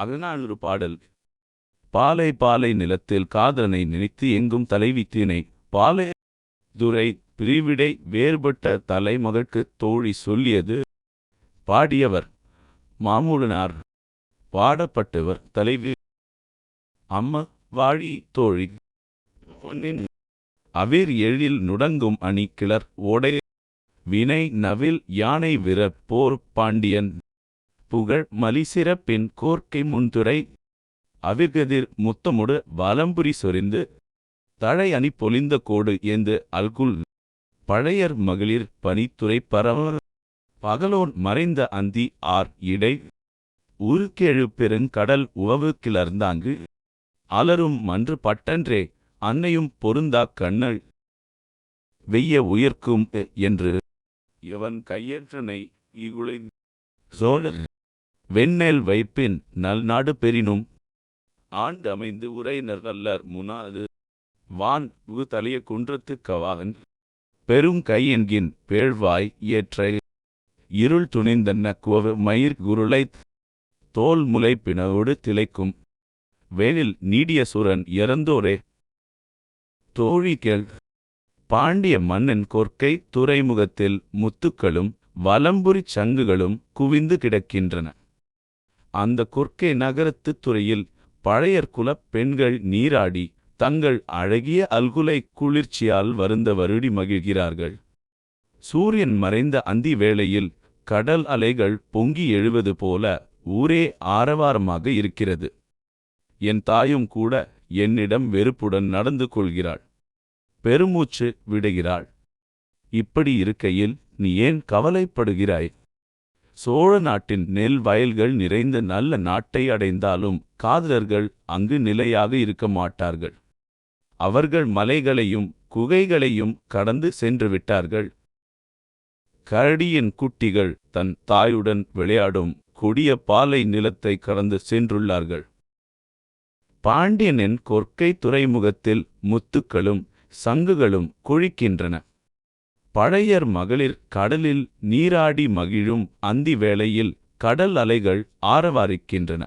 அதனால் ஒரு பாடல். பாலை பாலை நிலத்தில் காதலனை நினைத்து எங்கும் தலைவி திணை பாலை துரை பிரிவிடை வேறுபட்ட தலைமகட்குத் தோழி சொல்லியது. பாடியவர் மாமூடனார் பாடப்பட்டவர் தலைவி அம்ம வாழி தோழி. அவிர் எழில் நுடங்கும் அணி கிளர் ஓடை. வினை நவில் யானை விர போர் பாண்டியன். புகழ் மலிசிறப்பின் கோர்க்கை முன்துறை. அவிர்கதிர் முத்தமுடு வலம்புரி சொரிந்து. தழை அணி பொலிந்த கோடு ஏந்து அல்குல். பழையர் மகளிர் பனித்துறை பரவ. பகலோன் மறைந்த அந்தி ஆர் இடை. உருக்கெழு பெருங்கடல் உவவு கிளர்ந்தாங்கு. அலரும் மன்று பட்டன்றே அன்னையும் பொருந்தா கண்ணள். வெய்ய உயர்க்கும் என்று. இவன் கையேற்றனை இகுளை சோழர் வெண்ணெல் வைப்பின் நல்நாடு பெறினும். ஆண்டு அமைந்து உரையினர் அல்லர் முனாது. வான் உ தலைய குன்றத்துக் கவாகன். பெரும் கையென்கின் பேழ்வாய் ஏற்ற இருள் துணிந்தன்ன குவவு மயிர் குருளைத். தோல் முளைப்பினோடு திளைக்கும். வேலில் நீடிய சுரன் இறந்தோரே. தோழி கேள். பாண்டிய மன்னன் கொற்கை துறைமுகத்தில் முத்துக்களும் வலம்புரிச் சங்குகளும் குவிந்து கிடக்கின்றன. அந்த கொற்கை நகரத்துத் துறையில் பழையர் குலப் பெண்கள் நீராடி தங்கள் அழகிய அல்குலை குளிர்ச்சியால் வருந்த வருடி மகிழ்கிறார்கள். சூரியன் மறைந்த அந்தி வேளையில் கடல் அலைகள் பொங்கி எழுவது போல ஊரே ஆரவாரமாக இருக்கிறது. என் தாயும் கூட என்னிடம் வெறுப்புடன் நடந்து கொள்கிறாள். பெருமூச்சு விடுகிறாள். இப்படி இருக்கையில் நீ ஏன் கவலைப்படுகிறாய்? சோழ நாட்டின் நெல் வயல்கள் நிறைந்த நல்ல நாட்டை அடைந்தாலும் காதலர்கள் அங்கு நிலையாக இருக்க மாட்டார்கள். அவர்கள் மலைகளையும் குகைகளையும் கடந்து சென்று விட்டார்கள். கரடியின் குட்டிகள் தன் தாயுடன் விளையாடும் கொடிய பாலை நிலத்தை கடந்து சென்றுள்ளார்கள். பாண்டியனின் கொற்கை துறைமுகத்தில் முத்துக்களும் சங்குகளும் கொழிக்கின்றன. பழையர் மகளிர் கடலில் நீராடி மகிழும் அந்தி வேளையில் கடல் அலைகள் ஆரவாரிக்கின்றன.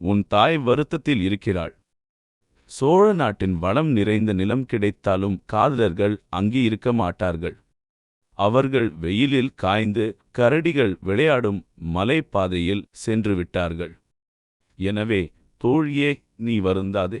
உன் தாய் வருத்தத்தில் இருக்கிறாள். சோழ நாட்டின் வளம் நிறைந்த நிலம் கிடைத்தாலும் காதலர்கள் அங்கே இருக்க மாட்டார்கள். அவர்கள் வெயிலில் காய்ந்து கரடிகள் விளையாடும் மலைப்பாதையில் சென்று விட்டார்கள் எனவே தோழியே நீ வருந்தாதே.